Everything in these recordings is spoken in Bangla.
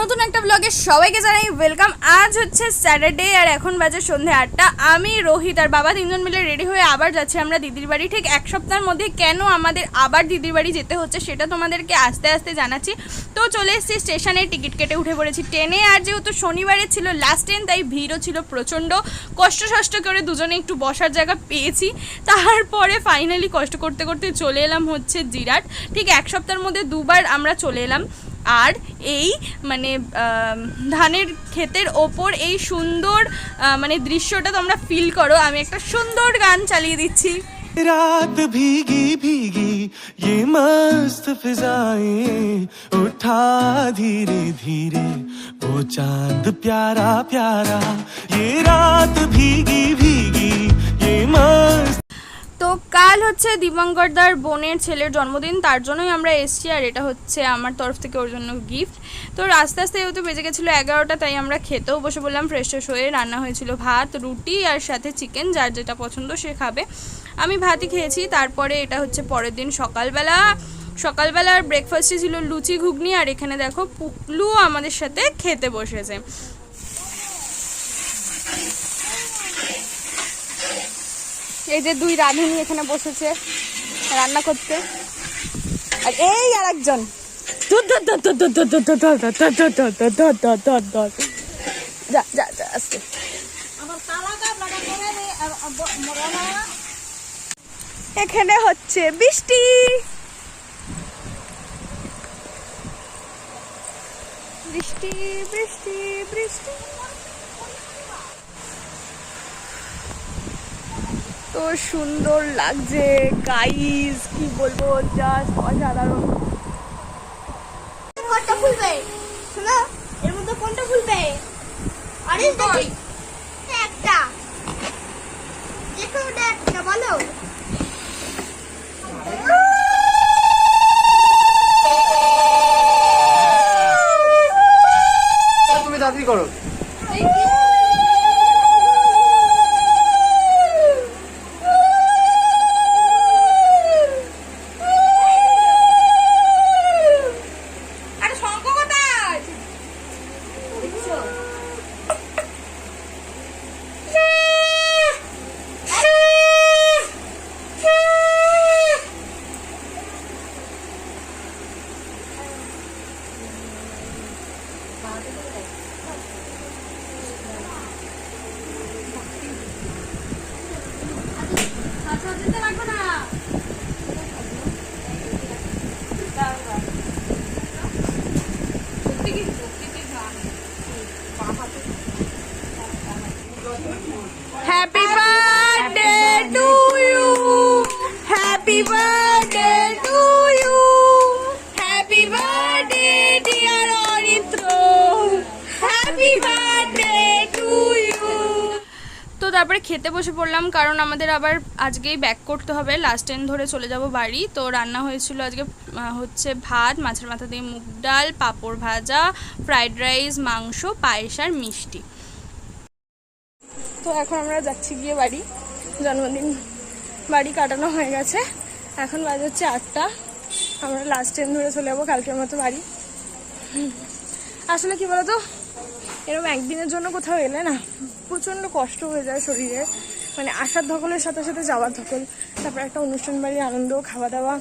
নতুন একটা ব্লগে সবাইকে জানাই ওয়েলকাম আজ হচ্ছে স্যাটারডে আর এখন বাজে সন্ধে আটটা। আমি রোহিত আর বাবা তিনজন মিলে রেডি হয়ে আবার যাচ্ছি আমরা দিদির বাড়ি। ঠিক এক সপ্তাহের মধ্যে কেন আমাদের আবার দিদির বাড়ি যেতে হচ্ছে সেটা তোমাদেরকে আস্তে আস্তে জানাচ্ছি। তো চলে এসেছি স্টেশনে, টিকিট কেটে উঠে পড়েছি ট্রেনে। আর যেহেতু শনিবারে ছিল লাস্ট ট্রেন তাই ভিড়ও ছিল প্রচণ্ড। কষ্ট সষ্ট করে দুজনে একটু বসার জায়গা পেয়েছি। তারপরে ফাইনালি কষ্ট করতে করতে চলে এলাম হচ্ছে জিরাট। ঠিক এক সপ্তাহের মধ্যে দুবার আমরা চলে এলাম। আর এই মানে আম, ধানের ক্ষেতের ওপর এই সুন্দর আহ, মানে দৃশ্যটা তোমরা ফিল করো আমি একটা সুন্দর গান চালিয়ে দিচ্ছি रात भीगी भीगी ये मस्त फिजाएं उठा धीरे धीरे वो चांद प्यारा प्यारा ये रात भीगी भीगी কাল হচ্ছে দীপঙ্করদার বোনের ছেলের জন্মদিন, তার জন্যই আমরা এসছি আর এটা হচ্ছে আমার তরফ থেকে ওর জন্য গিফট তো আস্তে আস্তে যেহেতু বেজে গেছিল এগারোটা, তাই আমরা খেতেও বসে বললাম ফ্রেশ ফ্রেশ হয়ে রান্না হয়েছিল ভাত, রুটি আর সাথে চিকেন যার যেটা পছন্দ সে খাবে। আমি ভাতই খেয়েছি, তারপরে এটা হচ্ছে পরের দিন সকালবেলা। সকালবেলার ব্রেকফাস্টে ছিল লুচি, ঘুগনি, আর এখানে দেখো পুকলু আমাদের সাথে খেতে বসেছে। এই যে দুই রাঁধুনি এখানে বসেছে রান্না করতে আর এই আর একজন এখানে হচ্ছে বৃষ্টি বৃষ্টি বৃষ্টি বৃষ্টি সুন্দর লাগছে। গাইস কি বলব? জাস্ট অসাধারণ। কোনটা খুলবে? শোনো এর মধ্যে কোনটা খুলবে? অরেঞ্জ দেখি। একটা। বলো। তুমি তাড়াতাড়ি করো আরে শঙ্খ কোথায় আচ্ছা যেতে লাগবে না তারপরে খেতে বসে পড়লাম, কারণ আমাদের আবার আজকেই ব্যাক করতে হবে। লাস্ট ট্রেন ধরে চলে যাব বাড়ি। তো রান্না হয়েছিল আজকে হচ্ছে ভাত, মাছের মাথা দিয়ে মুগ ডাল, পাঁপড় ভাজা ফ্রাইড রাইস মাংস, পায়েস আর মিষ্টি। তো এখন আমরা যাচ্ছি গিয়ে বাড়ি। জন্মদিন বাড়ি কাটানো হয়ে গেছে। এখন বাজে হচ্ছে আটটা। আমরা লাস্ট ট্রেন ধরে চলে যাব কালকের মতো বাড়ি। আসলে কি বলতো? এরকম একদিনের জন্য কোথাও এলে না, প্রচণ্ড কষ্ট হয়ে যায় শরীরে। মানে আসার ধকলের সাথে সাথে যাওয়ার ধকল, তারপর একটা অনুষ্ঠান বাড়ি আনন্দ খাওয়া দাওয়া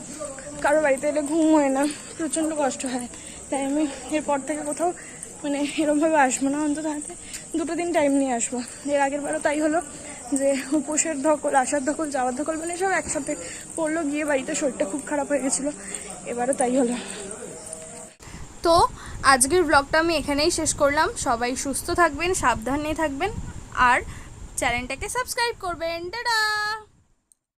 কারও বাড়িতে এলে ঘুম হয় না, প্রচণ্ড কষ্ট হয়। তাই আমি এরপর থেকে কোথাও মানে এরমভাবে আসব না, অন্তত হাতে দুটো দিন টাইম নিয়ে আসব। এর আগের বারও তাই হলো যে, উপোসের ধকল আসার ধকল, যাওয়ার ধকল মানে সব একসাথে পড়ল, গিয়ে বাড়িতে শরীরটা খুব খারাপ হয়ে গেছিল। এবারও তাই হলো। তো আজকের ব্লগটা আমি এখানেই শেষ করলাম। সবাই সুস্থ থাকবেন, সাবধানে থাকবেন, আর চ্যানেলটাকে সাবস্ক্রাইব করবেন। টাটা!